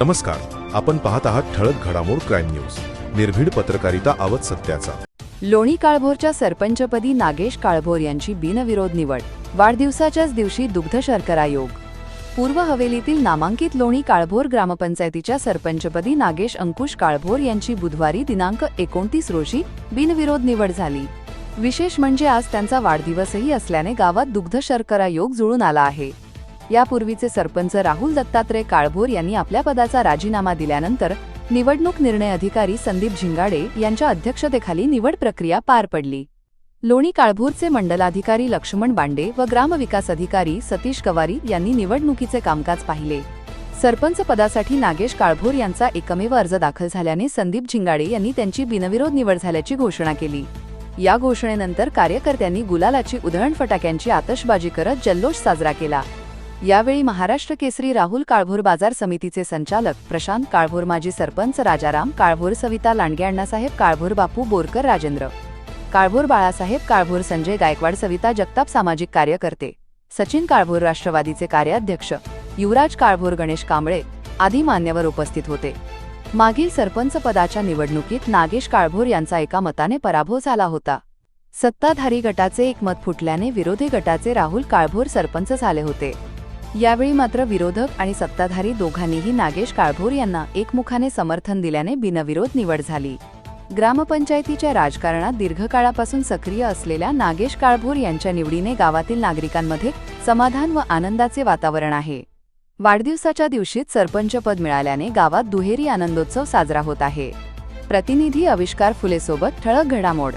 नमस्कार आपण पाहत आहात ठळक घडामोड क्राईम न्यूज. निर्भीड पत्रकारिता आवत सत्याचा. लोणी काळभोरच्या सरपंचपदी नागेश काळभोर यांची बिनविरोध निवड. वाढदिवसाच्याच दिवशी दुग्ध शर्करा योग. पूर्व हवेलीतील नामांकित लोणी काळभोर ग्रामपंचायतीच्या सरपंचपदी नागेश अंकुश काळभोर यांची बुधवारी दिनांक एकोणतीस रोजी बिनविरोध निवड झाली. विशेष म्हणजे आज त्यांचा वाढदिवसही असल्याने गावात दुग्ध शर्करा योग जुळून आला आहे. यापूर्वीचे सरपंच राहुल दत्तात्रय काळभोर यांनी आपल्या पदाचा राजीनामा दिल्यानंतर निवडणूक निर्णय अधिकारी संदीप झिंगाडे यांच्या अध्यक्षतेखाली निवड प्रक्रिया पार पडली. लोणी काळभोरचे मंडलाधिकारी लक्ष्मण बांडे व ग्रामविकास अधिकारी सतीश कवारी यांनी निवडणुकीचे कामकाज पाहिले. सरपंच पदासाठी नागेश काळभोर यांचा एकमेव अर्ज दाखल झाल्याने संदीप झिंगाडे यांनी त्यांची बिनविरोध निवड झाल्याची घोषणा केली. या घोषणेनंतर कार्यकर्त्यांनी गुलालाची उधळण फटाक्यांची आतषबाजी करत जल्लोष साजरा केला. यावेळी महाराष्ट्र केसरी राहुल काळभोर बाजार समितीचे संचालक प्रशांत काळभोर माजी सरपंच राजाराम काळभोर सविता लांडगे अण्णासाहेब काळभोर बापू बोरकर राजेंद्र काळभोर बाळासाहेब काळभोर संजय गायकवाड सविता जगताप सामाजिक कार्यकर्ते सचिन काळभोर राष्ट्रवादीचे कार्याध्यक्ष युवराज काळभोर गणेश कांबळे आदी मान्यवर उपस्थित होते. मागील सरपंच पदाच्या निवडणुकीत नागेश काळभोर यांचा एका मताने पराभव झाला होता. सत्ताधारी गटाचे एक मत फुटल्याने विरोधी गटाचे राहुल काळभोर सरपंच झाले होते. यावेळी मात्र विरोधक आणि सत्ताधारी दोघांनीही नागेश काळभोर यांना एकमुखाने समर्थन दिल्याने बिनविरोध निवड झाली. ग्रामपंचायतीच्या राजकारणात दीर्घकाळापासून सक्रिय असलेल्या नागेश काळभोर यांच्या निवडीने गावातील नागरिकांमध्ये समाधान व आनंदाचे वातावरण आहे. वाढदिवसाच्या दिवशीच सरपंचपद मिळाल्याने गावात दुहेरी आनंदोत्सव साजरा होत आहे. प्रतिनिधी आविष्कार फुलेसोबत ठळक घडामोड.